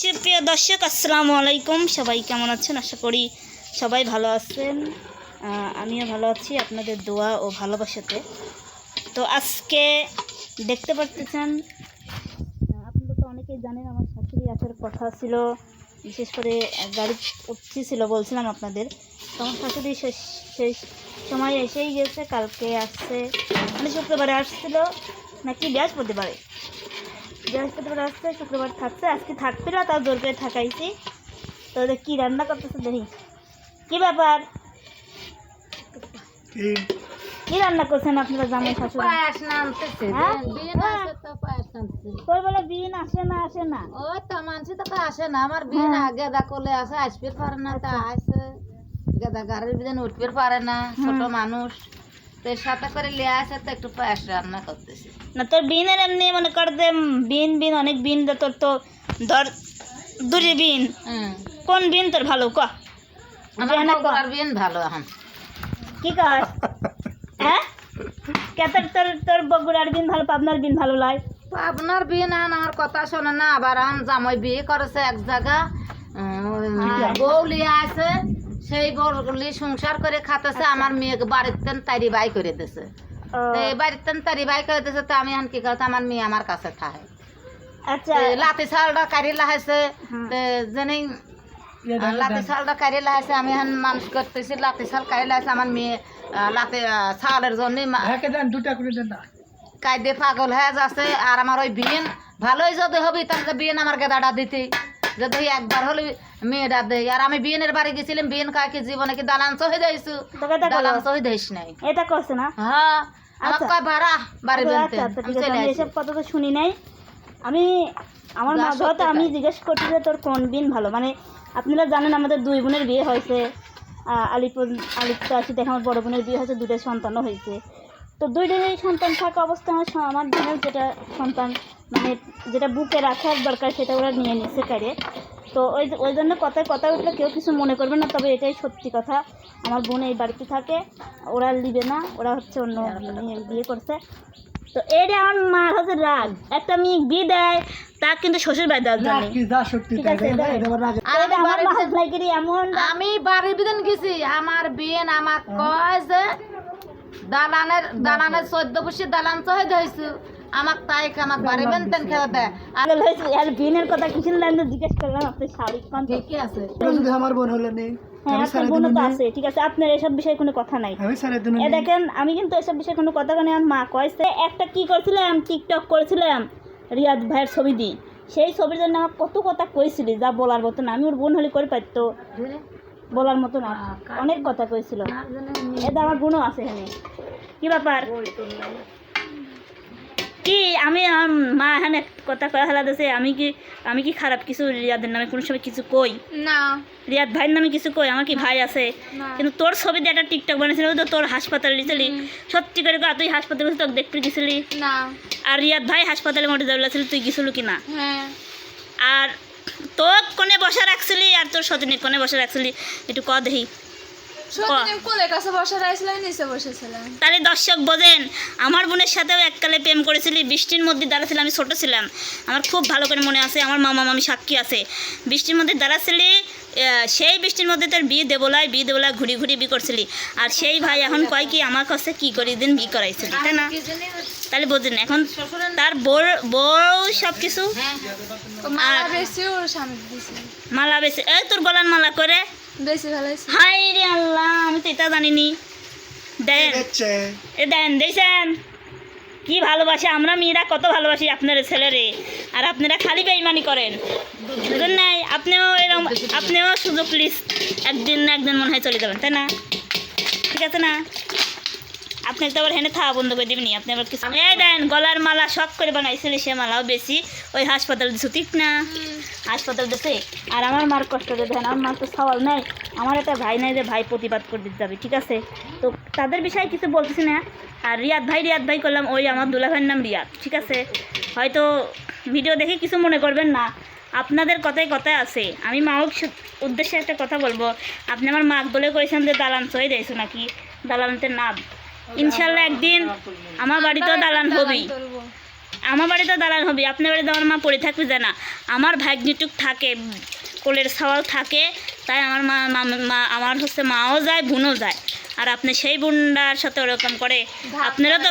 সুপ্রিয় দর্শক আসসালামু আলাইকুম। সবাই কেমন আছেন? আশা করি সবাই ভালো আছেন। আমিও ভালো আছি আপনাদের দোয়া ও ভালোবাসাতে। তো আজকে দেখতে আহ, আপনারা তো অনেকেই জানেন আমার শাশুড়ি আসার কথা ছিল বিশেষ করে গাড়ি উঠছি ছিল বলছিলাম আপনাদের। তো আমার শাশুড়ি শেষ শেষ সময় এসেই গেছে কালকে আসছে। মানে শুক্রবারে আসছিল নাকি বৃহস্পতিবারে? বৃহস্পতিবার আসছে শুক্রবার থাকছে আজকে থাকবে না তাও জোর করে থাকাইছি তো ওদের কী রান্না করতেছে দেখি। কী ব্যাপার? কী? রান্না করছেন আপনারা জানেন শাশুড়ি? পায়াস নামতেছে হ্যাঁ? বিন আছে তো পায়াস নামতেছে। তোর বলে বিন আসে না আসে না? ওই তো মানছি তো আসে না আমার বিন হ্যাঁ। গেদা কোলে আসে আসবে পারে না তা আসে গেদা গাড়ির বিদিন উঠবে পারে না ছোট মানুষ। তো সাথে করে লিয়ে আসে তো একটু পায়াস রান্না করতেছি। না তোর বিনের এমনি মনে কর দে বিন বিন অনেক বিন দে তোর তো ধর দুটি বিন। কোন বিন তোর ভালো? ক। আমার বিন ভালো এখন। কি কর? হ্যাঁ? কে তোর তোর বগুড়ার বিন ভালো পাবনার বিন ভালো লাগে পাবনার বিন এখন আমার কথা শোনে না আবার এখন জামাই বিয়ে করেছে এক জায়গা। বউ লিয়ে আছে সেই বউগুলি সংসার করে খাতেছে আমার মেয়েকে বাড়িতে তারি বাই করে দিছে। তো দিছে তো আমি এখন কি করতে আমার মেয়ে আমার কাছে থাকে আচ্ছা। লাতি শালটা কারি লাহাইছে। লাতি শালটা কারি লাহাইছে আমি এখন মানুষ করতেছি লাতি শাল কারি লাহাইছে আমার মেয়ে লাতি শালের জন্য কায়দে পাগল হয়ে যাচ্ছে আর আমার ওই বিয়েন ভালোই যদি হবি তাহলে বিয়েন আমার গেদাটা দিতে। যদি একবার হলে মেয়েটা দেয় আর আমি বিয়েনের বাড়ি গেছিলাম বিয়েন কাকে জীবনে কি দালান সহি দিয়েছু দালান। সহি দিস নাই। এটা করছে না? হ্যাঁ আমার আচ্ছা। কয় ভাড়া বাড়ি বেনতে আচ্ছা আচ্ছা এসব কথা তো শুনি নাই। আমি আমার মা আমি জিজ্ঞেস করছি যে তোর কোন বিন ভালো? মানে আপনারা জানেন আমাদের দুই বোনের বিয়ে হয়েছে আলিপুর আলিপুর আসিতে আমার বড় বোনের বিয়ে হয়েছে দুটো সন্তানও হয়েছে। তো দুইজনেরই সন্তান থাকা অবস্থায় আমার আমার বোনের যেটা সন্তান মানে যেটা বুকে রাখার দরকার সেটা ওরা নিয়ে নিচ্ছে কারে তো ওই ওই জন্য কথায় কথা উঠলে কেউ কিছু মনে করবে না তবে এটাই সত্যি কথা। আমার বোন এই বাড়িতে থাকে ওরা লিবে না ওরা হচ্ছে অন্য বিয়ে করছে। তো এটা আমার মার হচ্ছে রাগ। একটা মেয়ে বিয়ে দেয় তা কিন্তু শ্বশুর বাড়ি দেওয়ার জন্য আমি আমার বাড়িতে- মাছ এমন? আমি বাড়ির বিদিন গেছি আমার বিয়ে আমার কয় যে দালানের দালানের চোদ্দ বসে দালান সহে দিয়েছু আমাক তাই আমাক বাড়ি বেনতেন দেয় আর আর বিনের কথা কিছু লাইন জিজ্ঞেস করলাম আপনি শাড়ি কোন ঠিকই আছে। যদি আমার বোন হলে নেই হ্যাঁ আপনার বোনও তো আছে ঠিক আছে আপনার এসব বিষয়ে কোনো কথা নাই। আমি সাড়ে দিন এ দেখেন আমি কিন্তু এসব বিষয়ে কোনো কথা বলি আমার মা কয়েছে একটা কি করছিলাম টিকটক করেছিলাম রিয়াদ ভাইয়ের ছবি দিই সেই ছবির জন্য আমার কত কথা কইছিলি যা বলার মতো না। আমি ওর বোন হলে করে পারতো বলার মতো না। অনেক কথা কইছিল। এটা আমার বোনও আছে এখানে। কি ব্যাপার? কি? আমি আমার মা এখানে কথা কয়ে ফেলা দিয়েছে আমি কি আমি কি খারাপ কিছু? রিয়াদের নামে কোনো সময় কিছু কই? না। রিয়াদ ভাইয়ের নামে কিছু কই? আমার কি ভাই আছে? কিন্তু তোর ছবি দিয়ে একটা টিকটক বানিয়েছিল তো তোর হাসপাতালে গেছিলি। সত্যি করে কয়া, তুই হাসপাতালে তোকে দেখতে গেছিলি? না। আর রিয়াদ ভাই হাসপাতালে মোটে যাবলা ছিল তুই গেছিলি কি না হ্যাঁ। আর তোর কোনে বসা রাখছিলি আর তোর সজনে কোনে বসা রাখছিলি একটু ক দেখি। তাহলে দর্শক বোঝেন আমার বোনের সাথেও এককালে প্রেম করেছিলি বৃষ্টির মধ্যে দাঁড়াছিলাম আমি ছোট ছিলাম। আমার খুব ভালো করে মনে আছে আমার মামা মামি সাক্ষী আছে। বৃষ্টির মধ্যে দাঁড়াছিলি সেই বৃষ্টির মধ্যে তোর বিয়ে দেবলায় বিয়ে দেবলায় ঘুরি ঘুরি বিয়ে করছিলি। আর সেই ভাই এখন কয় কি আমার কাছে কি করি দিন বিয়ে করাইছিলি তাই না? তাহলে বোঝেন এখন তার বউ বউ সব কিছু মালা বেশি এই তোর গলার মালা করে। বেশি ভালো হয়েছে। হাই রে আল্লাহ আমি তো এটা জানিনি। দেন এ দেন দেখছেন? কি ভালোবাসে আমরা মেয়েরা কত ভালোবাসি আপনার ছেলেরে আর আপনারা খালি বেইমানি করেন। বুঝলেন নাই? আপনিও এরকম আপনিও সুযোগ প্লিজ একদিন না একদিন মনে হয় চলে যাবেন তাই না? ঠিক আছে না? আপনি তো আবার হেনে খাওয়া বন্ধ করে দেবেনি আপনি আবার কিছু এই দেন, গলার মালা শখ করে বানাইছিলি সে মালাও বেশি, ওই হাসপাতাল দিছো ঠিক না। হাসপাতাল দিতে আর আমার মার কষ্ট দিয়ে দেন, আমার মার তো সওয়াল নাই। আমার একটা ভাই নাই যে ভাই প্রতিবাদ করে দিতে যাবে, ঠিক আছে? তো তাদের বিষয়ে কিছু বলতেছি না। আর রিয়াদ ভাই রিয়াদ ভাই করলাম, ওই আমার দুলা ভাইয়ের নাম রিয়াদ, ঠিক আছে? হয়তো ভিডিও দেখে কিছু মনে করবেন না। আপনাদের কথায় কথায় আছে। আমি মাওক উদ্দেশ্যে একটা কথা বলব। আপনি আমার মাক বলে করেছেন যে দালান সই দিয়েছ নাকি? দালানতে না ইনশাল্লাহ একদিন আমার বাড়িতেও দালান হবেই। আমার বাড়িতে দালান হবে আপনার বাড়িতে আমার মা পড়ে থাকবে জানা। আমার ভাগ্নিটুক থাকে কোলের সওয়াল থাকে তাই আমার মা মা- আমার হচ্ছে মাও যায় বোনও যায়। আর আপনি সেই বোনটার সাথে ওরকম করে আপনারও তো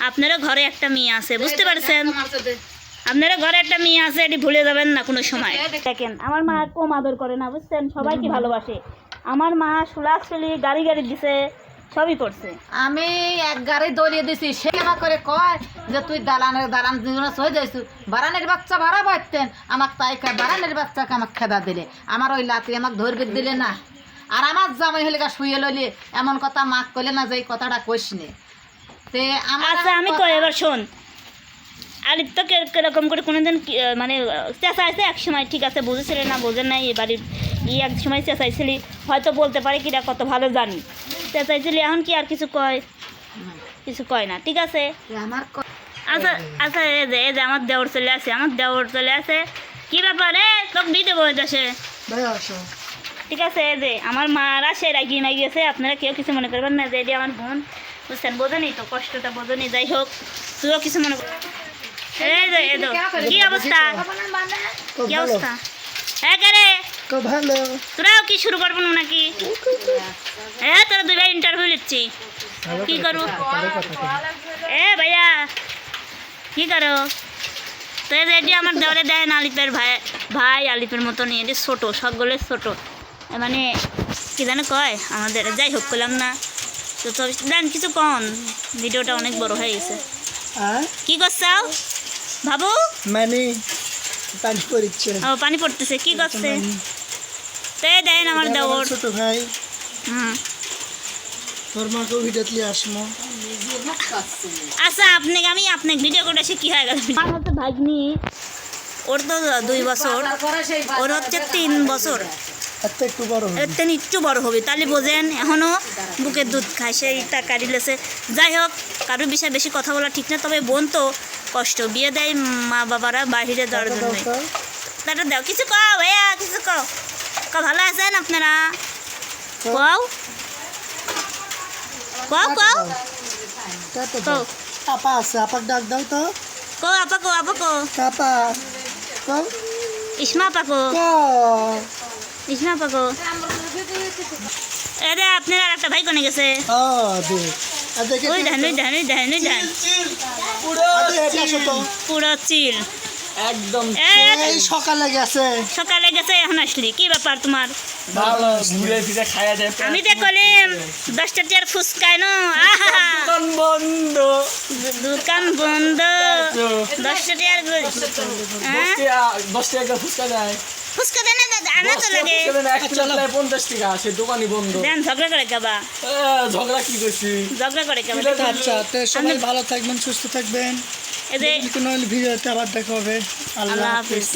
আপনারও ঘরে একটা মেয়ে আছে বুঝতে পারছেন? আপনারও ঘরে একটা মেয়ে আছে এটি ভুলে যাবেন না কোনো সময়। দেখেন আমার মা কম আদর করে না বুঝছেন? সবাইকে ভালোবাসে। আমার মা সুলাক চলি গাড়ি গাড়ি দিছে। সবই করছে। আমি এক গাড়ি দৌড়িয়ে দিছি সে আমার করে কয় যে তুই দালানের দালান জীবনে সয়ে যাইছু। বারানের বাচ্চা ভাড়া বাড়তেন আমাকে তাই কয় বারানের বাচ্চাকে আমাকে খেদা দিলে। আমার ওই লাতি আমাকে ধরবে দিলে না। আর আমার জামাই হলে গা শুয়ে লইলে এমন কথা মাক কইলে না যে এই কথাটা কইস নে। তে আমার আচ্ছা আমি কই এবার শোন। আলিপ তো কীরকম করে কোনোদিন মানে চেঁচাইছে এক সময় ঠিক আছে বুঝেছিলেন না বোঝে নাই এবারে ই এক সময় চেঁচাইছিলি। হয়তো বলতে পারে কিনা কত ভালো জানি। চেঁচাইছিলি এখন কি আর কিছু কয়? কিছু কয় না ঠিক আছে? আচ্ছা আচ্ছা এই যে এই যে আমার দেওর চলে আছে আমার দেওর চলে আছে কি ব্যাপার তোকে বিয়ে দেবো দেশে ঠিক আছে এই যে আমার মারা সে রাগি না গিয়েছে আপনারা কেউ কিছু মনে করবেন না যে এটি আমার বোন। বুঝছেন বোঝেনি তো কষ্টটা বোঝেনি যাই হোক তুইও কিছু মনে কর এই যে এই কি অবস্থা? কি অবস্থা হ্যাঁ কে রে ভালো। তোরাও কি শুরু করব না নাকি? হ্যাঁ তোরা ভাই ইন্টারভিউ নিচ্ছি কি করু এ ভাইয়া কি করো? তো এটি আমার দেওয়ারে দেয় না আলিপের ভাই ভাই আলিপের মতো নিয়ে এটি ছোটো সবগুলো ছোটো। মানে কি জানো কয়? আমাদের যাই হোক করলাম না। তো তো দেন কিছু কন। ভিডিওটা অনেক বড় হয়ে গেছে। কি করছাও ভাবু মানে পানি পড়ছে ও পানি পড়তেছে। কি করছে? তো দেন আমার দেওর ছোট ভাই। হুম। তোর মাকে ভিডিও তুলে আসমো। আচ্ছা আপনি আমি আপনাকে ভিডিও করে কি হয়ে গেল? আমার হচ্ছে ভাগ্নি। ওর তো দুই বছর। ওর হচ্ছে তিন বছর। একটু বড় থেকে একটু বড় হবে। তাহলে বোঝেন এখনও বুকের দুধ খায় সেই টাকা দিলেছে। যাই হোক কারোর বিষয়ে বেশি কথা বলা ঠিক না তবে বোন তো কষ্ট। বিয়ে দেয় মা বাবারা বাহিরে যাওয়ার জন্য। তো। তাটা দাও কিছু কও ভাইয়া কিছু কও। ক ভালো আছেন আপনারা কও কও কও তা তো কও দাও। আপা আছে আপাক ডাক দাও তো কও আপা কো আপা কো কাপা কও ইসমা আপা কো ক ইসমা আপা কো এ দে আপনার আর একটা ভাই কোনে গেছে ও দে আর দেখে ওই ধান ওই ধান ওই ধান ওই ধান আরে এটা আসো তো পুরো চিল একদম এই সকালে গেছে। সকালে গেছে এখন আসলি। কি ব্যাপার তোমার? ভালো ঘুরে ফিরে খাইয়া যায় আমি তো কলিম দশটা টিয়ার ফুসকায় নো। দোকান বন্ধ। দোকান বন্ধ। দশটা টিয়ার হ্যাঁ? দশ টাকা দশ ফুচকা দেন আনা তো লাগে। পঞ্চাশ টাকা দোকানই বন্ধ। দেন ঝগড়া করে কেবা ঝগড়া কি করছি? ঝগড়া করে কেবা আচ্ছা সবাই ভালো থাকবেন সুস্থ থাকবেন। এই যে কোনো ভিডিওতে আবার দেখা হবে। আল্লাহ হাফেজ।